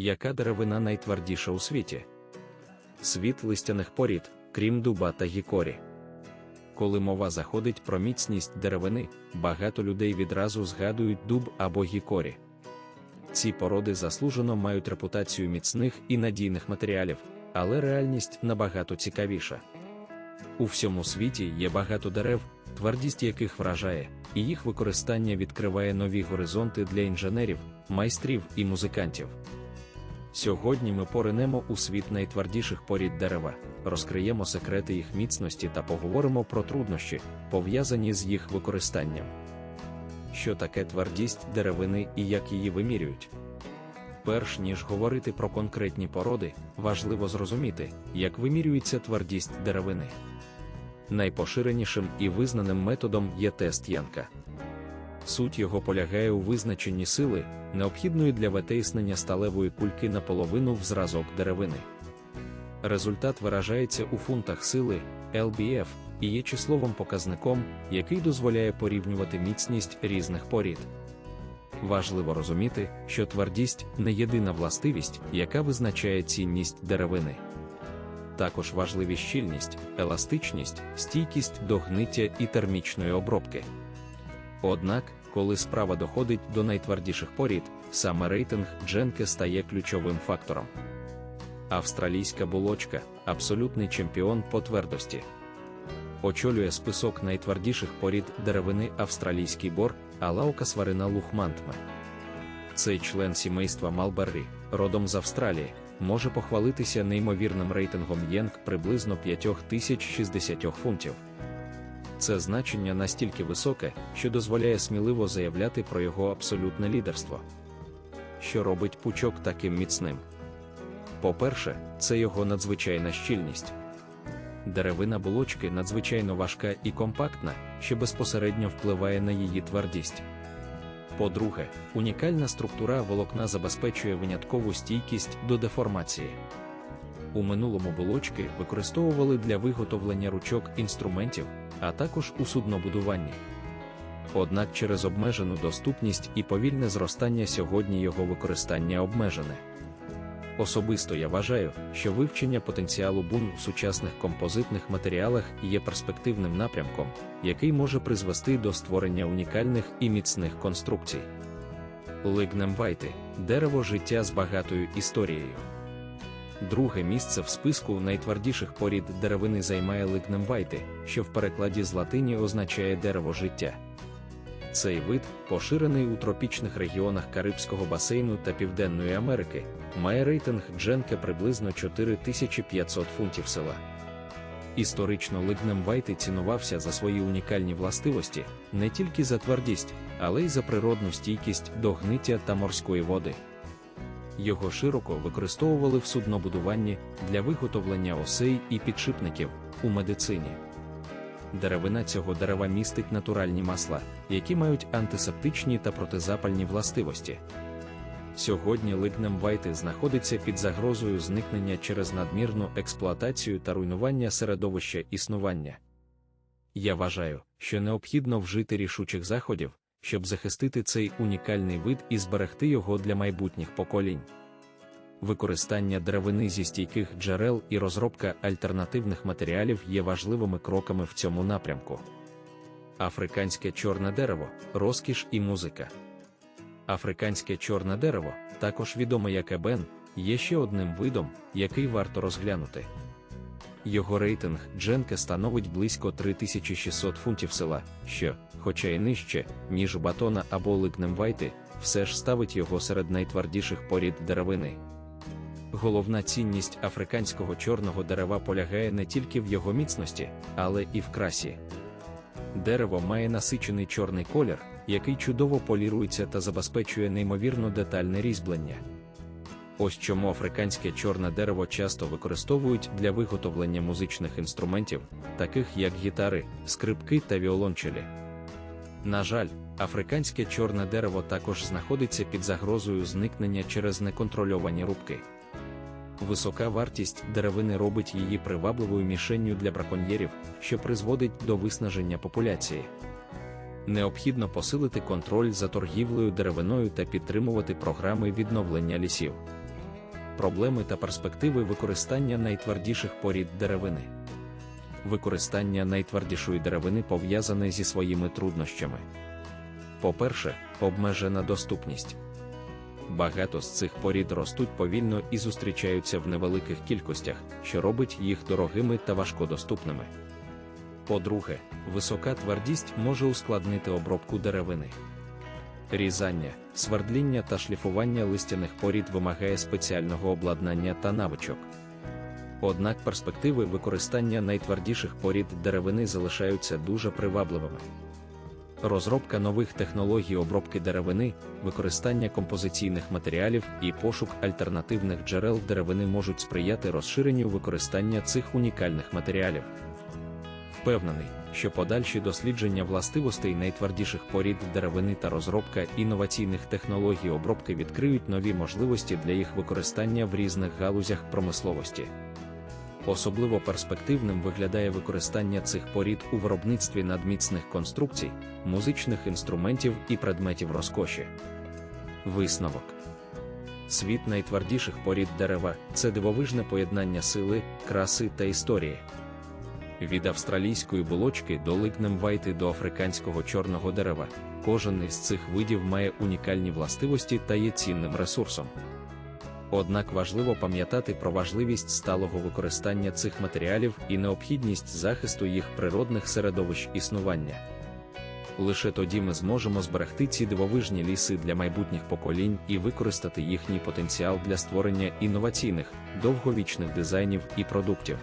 Яка деревина найтвердіша у світі? Світ листяних порід, крім дуба та гікорі. Коли мова заходить про міцність деревини, багато людей відразу згадують дуб або гікорі. Ці породи заслужено мають репутацію міцних і надійних матеріалів, але реальність набагато цікавіша. У всьому світі є багато дерев, твердість яких вражає, і їх використання відкриває нові горизонти для інженерів, майстрів і музикантів. Сьогодні ми поринемо у світ найтвердіших порід дерева, розкриємо секрети їх міцності та поговоримо про труднощі, пов'язані з їх використанням. Що таке твердість деревини і як її вимірюють? Перш ніж говорити про конкретні породи, важливо зрозуміти, як вимірюється твердість деревини. Найпоширенішим і визнаним методом є тест Янка. Суть його полягає у визначенні сили, необхідної для витиснення сталевої кульки наполовину в зразок деревини. Результат виражається у фунтах сили LBF і є числовим показником, який дозволяє порівнювати міцність різних порід. Важливо розуміти, що твердість не єдина властивість, яка визначає цінність деревини. Також важливі щільність, еластичність, стійкість до гниття і термічної обробки. Однак, коли справа доходить до найтвердіших порід, саме рейтинг Дженке стає ключовим фактором. Австралійська булочка абсолютний чемпіон по твердості. Очолює список найтвердіших порід деревини австралійський бор, алаука сварина лухмантме. Цей член сімейства Малберрі, родом з Австралії, може похвалитися неймовірним рейтингом Єнг приблизно 5060 фунтів. Це значення настільки високе, що дозволяє сміливо заявляти про його абсолютне лідерство. Що робить пучок таким міцним? По-перше, це його надзвичайна щільність. Деревина булочки надзвичайно важка і компактна, що безпосередньо впливає на її твердість. По-друге, унікальна структура волокна забезпечує виняткову стійкість до деформації. У минулому булочки використовували для виготовлення ручок інструментів, а також у суднобудуванні. Однак через обмежену доступність і повільне зростання сьогодні його використання обмежене. Особисто я вважаю, що вивчення потенціалу бун в сучасних композитних матеріалах є перспективним напрямком, який може призвести до створення унікальних і міцних конструкцій. Лигнемвайти дерево життя з багатою історією. Друге місце в списку найтвердіших порід деревини займає лигнемвайти, що в перекладі з латині означає дерево життя. Цей вид, поширений у тропічних регіонах Карибського басейну та Південної Америки, має рейтинг Дженке приблизно 4500 фунтів села. Історично лигнем Вайти цінувався за свої унікальні властивості не тільки за твердість, але й за природну стійкість до гниття та морської води. Його широко використовували в суднобудуванні для виготовлення осей і підшипників у медицині. Деревина цього дерева містить натуральні масла, які мають антисептичні та протизапальні властивості. Сьогодні лигнем вайти знаходиться під загрозою зникнення через надмірну експлуатацію та руйнування середовища існування. Я вважаю, що необхідно вжити рішучих заходів, щоб захистити цей унікальний вид і зберегти його для майбутніх поколінь. Використання деревини зі стійких джерел і розробка альтернативних матеріалів є важливими кроками в цьому напрямку. Африканське чорне дерево, розкіш і музика. Африканське чорне дерево, також відоме як ебен, є ще одним видом, який варто розглянути. Його рейтинг Дженке становить близько 3600 фунтів села, що, хоча й нижче, ніж батона або лигнемвайти, все ж ставить його серед найтвердіших порід деревини. Головна цінність африканського чорного дерева полягає не тільки в його міцності, але і в красі. Дерево має насичений чорний колір, який чудово полірується та забезпечує неймовірно детальне різьблення. Ось чому африканське чорне дерево часто використовують для виготовлення музичних інструментів, таких як гітари, скрипки та віолончелі. На жаль, африканське чорне дерево також знаходиться під загрозою зникнення через неконтрольовані рубки. Висока вартість деревини робить її привабливою мішенню для браконьєрів, що призводить до виснаження популяції. Необхідно посилити контроль за торгівлею деревиною та підтримувати програми відновлення лісів. Проблеми та перспективи використання найтвердіших порід деревини. Використання найтвердішої деревини пов'язане зі своїми труднощами. По-перше, обмежена доступність. Багато з цих порід ростуть повільно і зустрічаються в невеликих кількостях, що робить їх дорогими та важкодоступними. По-друге, висока твердість може ускладнити обробку деревини. Різання, свердління та шліфування листяних порід вимагає спеціального обладнання та навичок. Однак перспективи використання найтвердіших порід деревини залишаються дуже привабливими. Розробка нових технологій обробки деревини, використання композиційних матеріалів і пошук альтернативних джерел деревини можуть сприяти розширенню використання цих унікальних матеріалів. Впевнений, що подальші дослідження властивостей найтвердіших порід деревини та розробка інноваційних технологій обробки відкриють нові можливості для їх використання в різних галузях промисловості. Особливо перспективним виглядає використання цих порід у виробництві надміцних конструкцій, музичних інструментів і предметів розкоші. Висновок Світ найтвердіших порід дерева це дивовижне поєднання сили, краси та історії. Від австралійської булочки до лигнем-вайти до африканського чорного дерева, кожен із цих видів має унікальні властивості та є цінним ресурсом. Однак важливо пам'ятати про важливість сталого використання цих матеріалів і необхідність захисту їх природних середовищ існування. Лише тоді ми зможемо зберегти ці дивовижні ліси для майбутніх поколінь і використати їхній потенціал для створення інноваційних, довговічних дизайнів і продуктів.